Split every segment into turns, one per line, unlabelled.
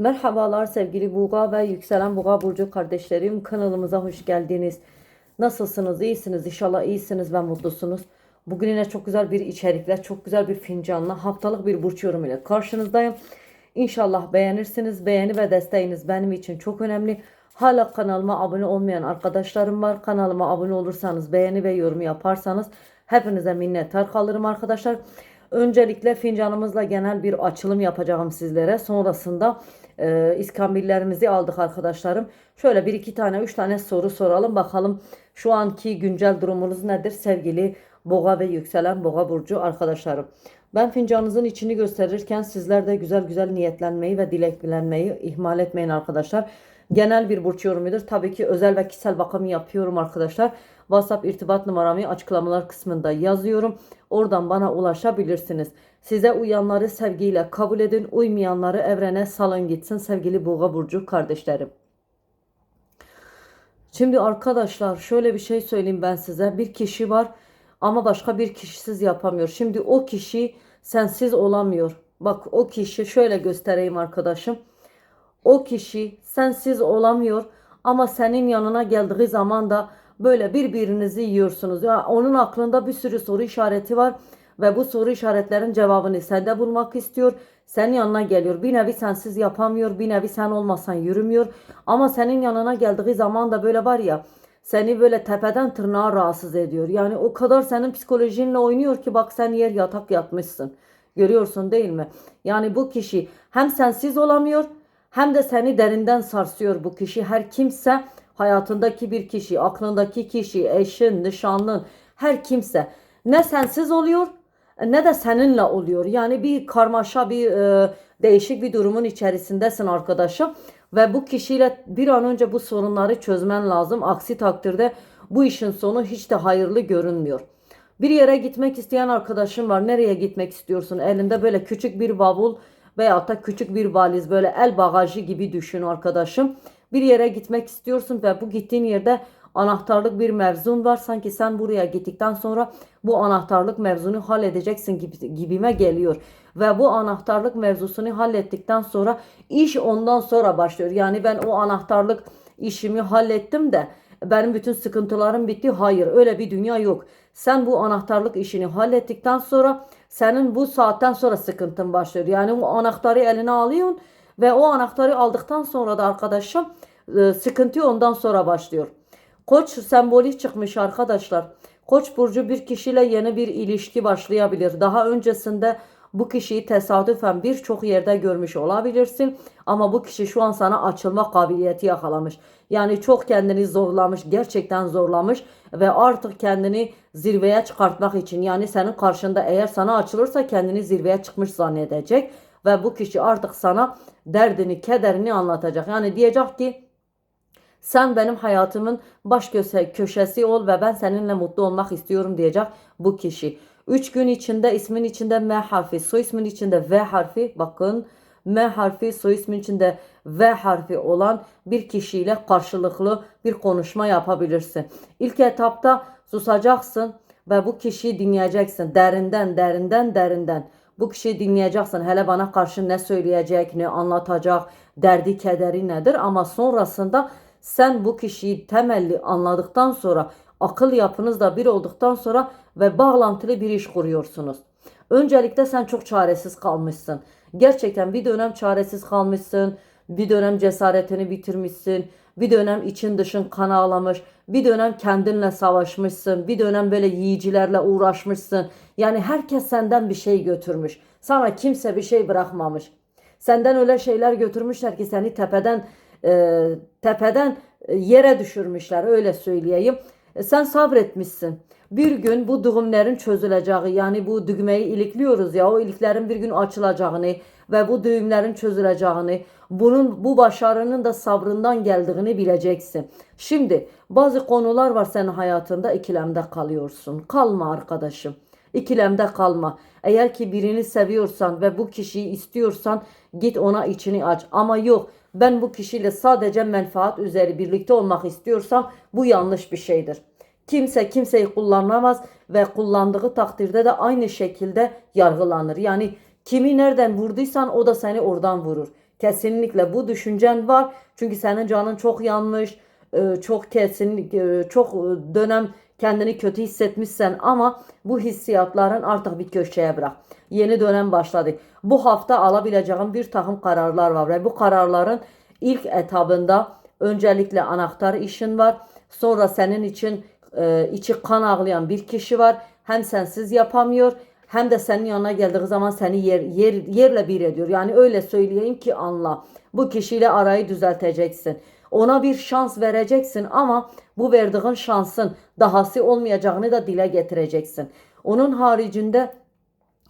Merhabalar sevgili Buğa ve Yükselen Buğa Burcu kardeşlerim. Kanalımıza hoş geldiniz. Nasılsınız? İyisiniz. İnşallah iyisiniz ve mutlusunuz. Bugün yine çok güzel bir içerikle, çok güzel bir fincanla, haftalık bir burç yorumu ile karşınızdayım. İnşallah beğenirsiniz. Beğeni ve desteğiniz benim için çok önemli. Hala kanalıma abone olmayan arkadaşlarım var. Kanalıma abone olursanız, beğeni ve yorum yaparsanız hepinize minnettar kalırım arkadaşlar. Öncelikle fincanımızla genel bir açılım yapacağım sizlere. Sonrasında e, iskambillerimizi aldık arkadaşlarım. Şöyle bir iki tane, üç tane soru soralım. Bakalım şu anki güncel durumunuz nedir sevgili boğa ve yükselen boğa burcu arkadaşlarım. Ben fincanınızın içini gösterirken sizler de güzel güzel niyetlenmeyi ve dileklenmeyi ihmal etmeyin arkadaşlar. Genel bir burç yorumudur. Tabii ki özel ve kişisel bakımı yapıyorum arkadaşlar. WhatsApp irtibat numaramı açıklamalar kısmında yazıyorum. Oradan bana ulaşabilirsiniz. Size uyanları sevgiyle kabul edin. Uymayanları evrene salın gitsin sevgili Boğa Burcu kardeşlerim. Şimdi arkadaşlar şöyle bir şey söyleyeyim ben size. Bir kişi var ama başka bir kişisiz yapamıyor. Şimdi o kişi sensiz olamıyor. Bak o kişi şöyle göstereyim arkadaşım. O kişi sensiz olamıyor ama senin yanına geldiği zaman da böyle birbirinizi yiyorsunuz. Ya onun aklında bir sürü soru işareti var ve bu soru işaretlerin cevabını sende bulmak istiyor. Senin yanına geliyor. Bir nevi sensiz yapamıyor. Bir nevi sen olmasan yürümüyor. Ama senin yanına geldiği zaman da böyle var ya seni böyle tepeden tırnağa rahatsız ediyor. Yani o kadar senin psikolojinle oynuyor ki bak sen yer yatak yatmışsın. Görüyorsun değil mi? Yani bu kişi hem sensiz olamıyor hem de seni derinden sarsıyor bu kişi. Her kimse hayatındaki bir kişi, aklındaki kişi, eşin, nişanlın, her kimse ne sensiz oluyor ne de seninle oluyor. Yani bir karmaşa, bir e, değişik bir durumun içerisindesin arkadaşım. Ve bu kişiyle bir an önce bu sorunları çözmen lazım. Aksi takdirde bu işin sonu hiç de hayırlı görünmüyor. Bir yere gitmek isteyen arkadaşım var. Nereye gitmek istiyorsun? Elinde böyle küçük bir bavul veyahut da küçük bir valiz böyle el bagajı gibi düşün arkadaşım. Bir yere gitmek istiyorsun ve bu gittiğin yerde anahtarlık bir mevzun var. Sanki sen buraya gittikten sonra bu anahtarlık mevzunu halledeceksin gibi, gibime geliyor. Ve bu anahtarlık mevzusunu hallettikten sonra iş ondan sonra başlıyor. Yani ben o anahtarlık işimi hallettim de benim bütün sıkıntılarım bitti. Hayır öyle bir dünya yok. Sen bu anahtarlık işini hallettikten sonra senin bu saatten sonra sıkıntın başlıyor. Yani o anahtarı eline alıyorsun ve o anahtarı aldıktan sonra da arkadaşım e, sıkıntı ondan sonra başlıyor. Koç sembolü çıkmış arkadaşlar. Koç burcu bir kişiyle yeni bir ilişki başlayabilir. Daha öncesinde bu kişiyi tesadüfen birçok yerde görmüş olabilirsin ama bu kişi şu an sana açılma kabiliyeti yakalamış. Yani çok kendini zorlamış, gerçekten zorlamış ve artık kendini zirveye çıkartmak için yani senin karşında eğer sana açılırsa kendini zirveye çıkmış zannedecek ve bu kişi artık sana derdini, kederini anlatacak. Yani diyecek ki sen benim hayatımın baş köşesi ol ve ben seninle mutlu olmak istiyorum diyecek bu kişi. 3 gün içinde ismin içinde M harfi, soy ismin içinde V harfi bakın M harfi, soy ismin içinde V harfi olan bir kişiyle karşılıklı bir konuşma yapabilirsin. İlk etapta susacaksın ve bu kişiyi dinleyeceksin. Derinden, derinden, derinden. Bu kişiyi dinleyeceksin. Hele bana karşı ne söyleyecek, ne anlatacak, derdi, kederi nedir? Ama sonrasında sen bu kişiyi temelli anladıktan sonra akıl yapınız da bir olduktan sonra ve bağlantılı bir iş kuruyorsunuz. Öncelikle sen çok çaresiz kalmışsın. Gerçekten bir dönem çaresiz kalmışsın. Bir dönem cesaretini bitirmişsin. Bir dönem için dışın kan ağlamış. Bir dönem kendinle savaşmışsın. Bir dönem böyle yiyicilerle uğraşmışsın. Yani herkes senden bir şey götürmüş. Sana kimse bir şey bırakmamış. Senden öyle şeyler götürmüşler ki seni tepeden e, tepeden e, yere düşürmüşler öyle söyleyeyim. E, sen sabretmişsin. Bir gün bu düğümlerin çözüleceği yani bu düğmeyi ilikliyoruz ya o iliklerin bir gün açılacağını ve bu düğümlerin çözüleceğini bunun bu başarının da sabrından geldiğini bileceksin. Şimdi bazı konular var senin hayatında ikilemde kalıyorsun. Kalma arkadaşım. İkilemde kalma. Eğer ki birini seviyorsan ve bu kişiyi istiyorsan git ona içini aç. Ama yok ben bu kişiyle sadece menfaat üzeri birlikte olmak istiyorsam bu yanlış bir şeydir. Kimse kimseyi kullanamaz ve kullandığı takdirde de aynı şekilde yargılanır. Yani Kimi nereden vurduysan o da seni oradan vurur. Kesinlikle bu düşüncen var. Çünkü senin canın çok yanmış. e, Çok kesinlikle çok e, dönem kendini kötü hissetmişsen ama bu hissiyatların artık bir köşeye bırak. Yeni dönem başladı. Bu hafta alabileceğin bir takım kararlar var ve bu kararların ilk etabında öncelikle anahtar işin var. Sonra senin için e, içi kan ağlayan bir kişi var. Hem sensiz yapamıyor hem de senin yanına geldiği zaman seni yer, yer, yerle bir ediyor. Yani öyle söyleyeyim ki anla. Bu kişiyle arayı düzelteceksin. Ona bir şans vereceksin ama bu verdiğin şansın dahası olmayacağını da dile getireceksin. Onun haricinde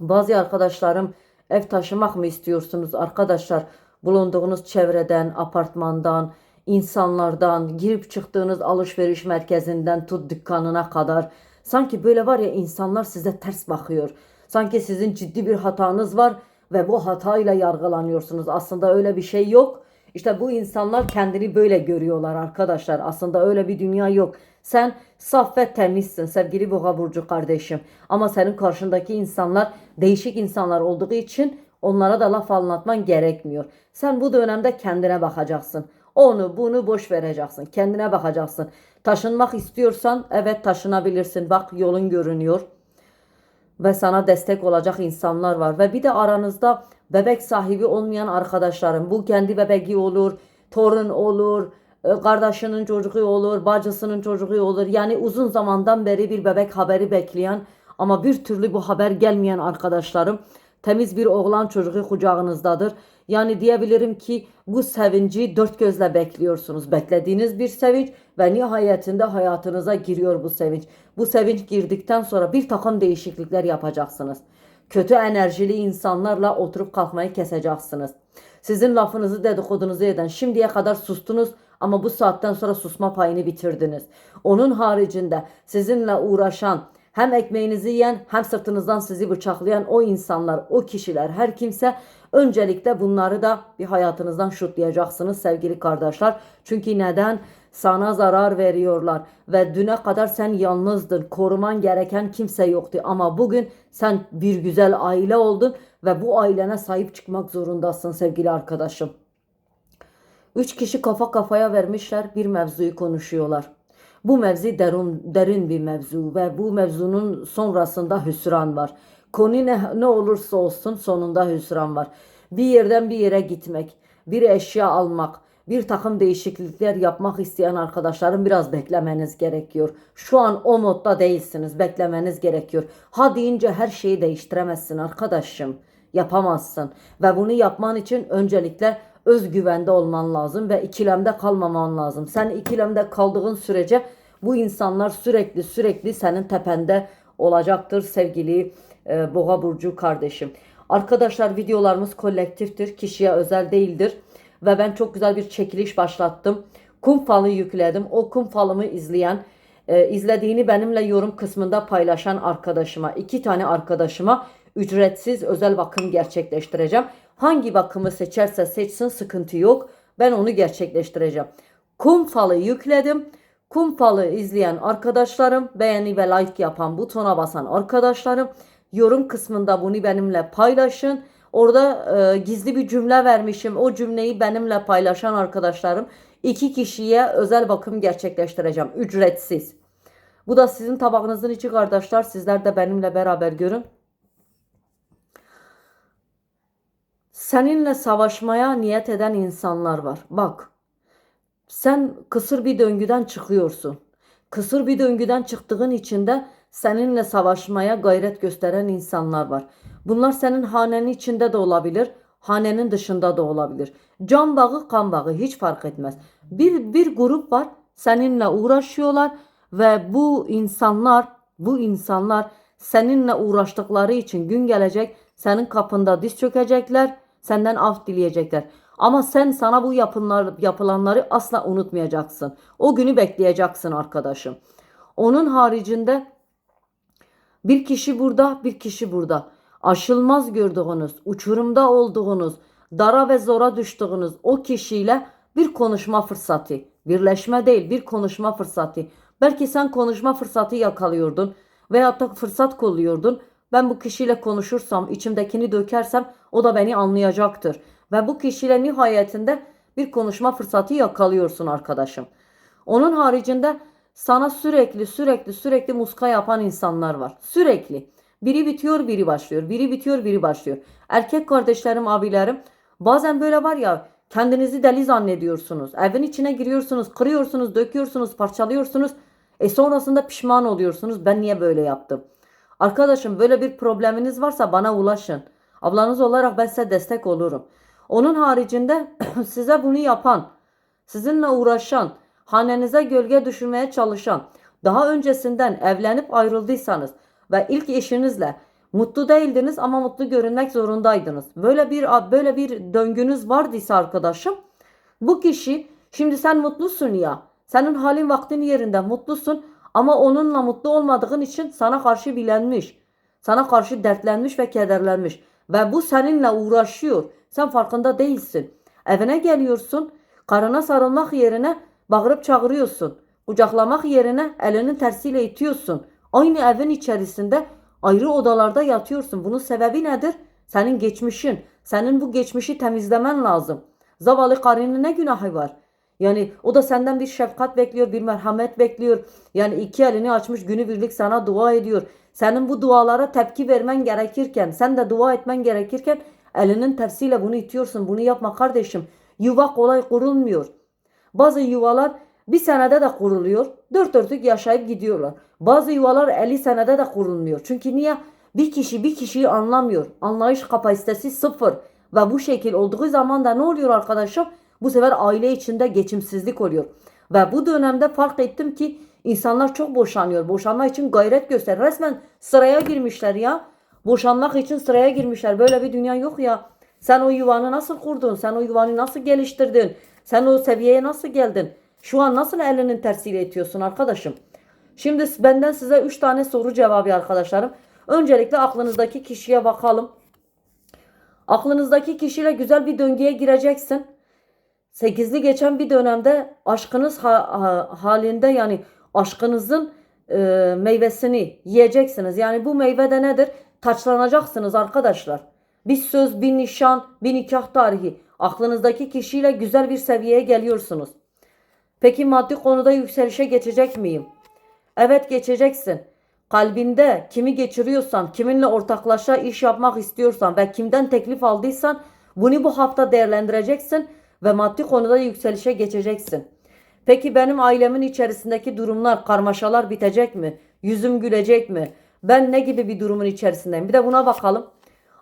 bazı arkadaşlarım ev taşımak mı istiyorsunuz arkadaşlar? Bulunduğunuz çevreden, apartmandan, insanlardan, girip çıktığınız alışveriş merkezinden tut dükkanına kadar. Sanki böyle var ya insanlar size ters bakıyor. Sanki sizin ciddi bir hatanız var ve bu hatayla yargılanıyorsunuz. Aslında öyle bir şey yok. İşte bu insanlar kendini böyle görüyorlar arkadaşlar. Aslında öyle bir dünya yok. Sen saf ve temizsin sevgili Boğa Burcu kardeşim. Ama senin karşındaki insanlar değişik insanlar olduğu için onlara da laf anlatman gerekmiyor. Sen bu dönemde kendine bakacaksın. Onu bunu boş vereceksin. Kendine bakacaksın. Taşınmak istiyorsan evet taşınabilirsin. Bak yolun görünüyor ve sana destek olacak insanlar var. Ve bir de aranızda bebek sahibi olmayan arkadaşlarım. Bu kendi bebeği olur, torun olur, e, kardeşinin çocuğu olur, bacısının çocuğu olur. Yani uzun zamandan beri bir bebek haberi bekleyen ama bir türlü bu haber gelmeyen arkadaşlarım. Temiz bir oğlan çocuğu kucağınızdadır. Yani diyebilirim ki bu sevinci dört gözle bekliyorsunuz. Beklediğiniz bir sevinç ve nihayetinde hayatınıza giriyor bu sevinç. Bu sevinç girdikten sonra bir takım değişiklikler yapacaksınız. Kötü enerjili insanlarla oturup kalkmayı keseceksiniz. Sizin lafınızı dedikodunuzu eden şimdiye kadar sustunuz ama bu saatten sonra susma payını bitirdiniz. Onun haricinde sizinle uğraşan hem ekmeğinizi yiyen hem sırtınızdan sizi bıçaklayan o insanlar, o kişiler, her kimse öncelikle bunları da bir hayatınızdan şutlayacaksınız sevgili kardeşler. Çünkü neden? Sana zarar veriyorlar ve düne kadar sen yalnızdın. Koruman gereken kimse yoktu ama bugün sen bir güzel aile oldun ve bu ailene sahip çıkmak zorundasın sevgili arkadaşım. Üç kişi kafa kafaya vermişler bir mevzuyu konuşuyorlar. Bu mevzi derin, derin bir mevzu ve bu mevzunun sonrasında hüsran var. Konu ne, ne olursa olsun sonunda hüsran var. Bir yerden bir yere gitmek, bir eşya almak, bir takım değişiklikler yapmak isteyen arkadaşlarım biraz beklemeniz gerekiyor. Şu an o modda değilsiniz, beklemeniz gerekiyor. Ha deyince her şeyi değiştiremezsin arkadaşım. Yapamazsın ve bunu yapman için öncelikle özgüvende olman lazım ve ikilemde kalmaman lazım. Sen ikilemde kaldığın sürece bu insanlar sürekli sürekli senin tepende olacaktır sevgili e, Boğa burcu kardeşim. Arkadaşlar videolarımız kolektiftir, kişiye özel değildir ve ben çok güzel bir çekiliş başlattım. Kum falı yükledim. O kum falımı izleyen, e, izlediğini benimle yorum kısmında paylaşan arkadaşıma, iki tane arkadaşıma ücretsiz özel bakım gerçekleştireceğim. Hangi bakımı seçerse seçsin sıkıntı yok. Ben onu gerçekleştireceğim. Kum falı yükledim. Kum falı izleyen arkadaşlarım, beğeni ve like yapan butona basan arkadaşlarım, yorum kısmında bunu benimle paylaşın. Orada e, gizli bir cümle vermişim. O cümleyi benimle paylaşan arkadaşlarım iki kişiye özel bakım gerçekleştireceğim. Ücretsiz. Bu da sizin tabağınızın içi kardeşler. Sizler de benimle beraber görün. Seninle savaşmaya niyet eden insanlar var. Bak. Sen kısır bir döngüden çıkıyorsun. Kısır bir döngüden çıktığın için de seninle savaşmaya gayret gösteren insanlar var. Bunlar senin hanenin içinde de olabilir, hanenin dışında da olabilir. Can bağı, kan bağı hiç fark etmez. Bir bir grup var seninle uğraşıyorlar ve bu insanlar, bu insanlar seninle uğraştıkları için gün gelecek senin kapında diz çökecekler, senden af dileyecekler. Ama sen sana bu yapınlar, yapılanları asla unutmayacaksın. O günü bekleyeceksin arkadaşım. Onun haricinde bir kişi burada, bir kişi burada. Aşılmaz gördüğünüz, uçurumda olduğunuz, dara ve zora düştüğünüz o kişiyle bir konuşma fırsatı. Birleşme değil, bir konuşma fırsatı. Belki sen konuşma fırsatı yakalıyordun veyahut da fırsat kolluyordun. Ben bu kişiyle konuşursam, içimdekini dökersem o da beni anlayacaktır. Ve bu kişiyle nihayetinde bir konuşma fırsatı yakalıyorsun arkadaşım. Onun haricinde sana sürekli sürekli sürekli muska yapan insanlar var. Sürekli. Biri bitiyor biri başlıyor. Biri bitiyor biri başlıyor. Erkek kardeşlerim abilerim bazen böyle var ya kendinizi deli zannediyorsunuz. Evin içine giriyorsunuz, kırıyorsunuz, döküyorsunuz, parçalıyorsunuz. E sonrasında pişman oluyorsunuz. Ben niye böyle yaptım? Arkadaşım böyle bir probleminiz varsa bana ulaşın. Ablanız olarak ben size destek olurum. Onun haricinde size bunu yapan, sizinle uğraşan, hanenize gölge düşürmeye çalışan, daha öncesinden evlenip ayrıldıysanız ve ilk eşinizle mutlu değildiniz ama mutlu görünmek zorundaydınız. Böyle bir böyle bir döngünüz vardıysa arkadaşım, bu kişi şimdi sen mutlusun ya. Senin halin vaktin yerinde mutlusun ama onunla mutlu olmadığın için sana karşı bilenmiş. Sana karşı dertlenmiş ve kederlenmiş. Ve bu seninle uğraşıyor. Sen farkında değilsin. Evine geliyorsun. Karına sarılmak yerine bağırıp çağırıyorsun. Kucaklamak yerine elinin tersiyle itiyorsun. Aynı evin içerisinde ayrı odalarda yatıyorsun. Bunun sebebi nedir? Senin geçmişin. Senin bu geçmişi temizlemen lazım. Zavallı karının ne günahı var? Yani o da senden bir şefkat bekliyor, bir merhamet bekliyor. Yani iki elini açmış günübirlik sana dua ediyor. Senin bu dualara tepki vermen gerekirken, sen de dua etmen gerekirken elinin tersiyle bunu itiyorsun. Bunu yapma kardeşim. Yuva kolay kurulmuyor. Bazı yuvalar bir senede de kuruluyor. Dört dörtlük yaşayıp gidiyorlar. Bazı yuvalar 50 senede de kurulmuyor. Çünkü niye? Bir kişi bir kişiyi anlamıyor. Anlayış kapasitesi sıfır. Ve bu şekil olduğu zaman da ne oluyor arkadaşlar? Bu sefer aile içinde geçimsizlik oluyor. Ve bu dönemde fark ettim ki insanlar çok boşanıyor. Boşanma için gayret göster. Resmen sıraya girmişler ya. Boşanmak için sıraya girmişler. Böyle bir dünya yok ya. Sen o yuvanı nasıl kurdun? Sen o yuvanı nasıl geliştirdin? Sen o seviyeye nasıl geldin? Şu an nasıl elinin tersiyle itiyorsun arkadaşım? Şimdi benden size 3 tane soru cevabı arkadaşlarım. Öncelikle aklınızdaki kişiye bakalım. Aklınızdaki kişiyle güzel bir döngüye gireceksin. Sekizli geçen bir dönemde aşkınız ha- ha- halinde yani aşkınızın e, meyvesini yiyeceksiniz. Yani bu meyve de nedir? Taçlanacaksınız arkadaşlar. Bir söz, bir nişan, bir nikah tarihi. Aklınızdaki kişiyle güzel bir seviyeye geliyorsunuz. Peki maddi konuda yükselişe geçecek miyim? Evet geçeceksin. Kalbinde kimi geçiriyorsan, kiminle ortaklaşa iş yapmak istiyorsan ve kimden teklif aldıysan bunu bu hafta değerlendireceksin ve maddi konuda yükselişe geçeceksin. Peki benim ailemin içerisindeki durumlar, karmaşalar bitecek mi? Yüzüm gülecek mi? Ben ne gibi bir durumun içerisindeyim? Bir de buna bakalım.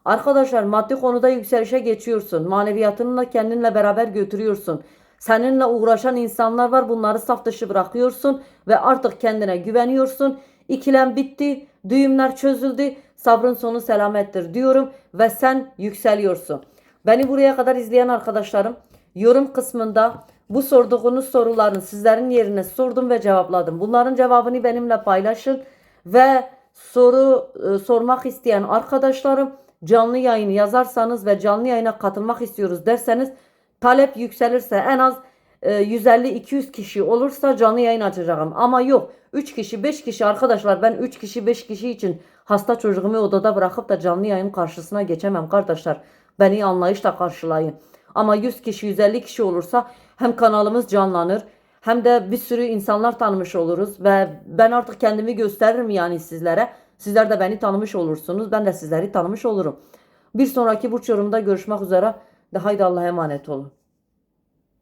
Arkadaşlar maddi konuda yükselişe geçiyorsun. Maneviyatını da kendinle beraber götürüyorsun. Seninle uğraşan insanlar var. Bunları saf dışı bırakıyorsun ve artık kendine güveniyorsun. İkilem bitti. Düğümler çözüldü. Sabrın sonu selamettir diyorum ve sen yükseliyorsun. Beni buraya kadar izleyen arkadaşlarım yorum kısmında bu sorduğunuz soruların sizlerin yerine sordum ve cevapladım. Bunların cevabını benimle paylaşın ve soru e, sormak isteyen arkadaşlarım canlı yayını yazarsanız ve canlı yayına katılmak istiyoruz derseniz talep yükselirse en az e, 150-200 kişi olursa canlı yayın açacağım. Ama yok 3 kişi 5 kişi arkadaşlar ben 3 kişi 5 kişi için hasta çocuğumu odada bırakıp da canlı yayın karşısına geçemem kardeşler. Beni anlayışla karşılayın. Ama 100 kişi 150 kişi olursa hem kanalımız canlanır hem de bir sürü insanlar tanımış oluruz ve ben artık kendimi gösteririm yani sizlere. Sizler de beni tanımış olursunuz. Ben de sizleri tanımış olurum. Bir sonraki burç yorumda görüşmek üzere. De haydi Allah'a emanet olun.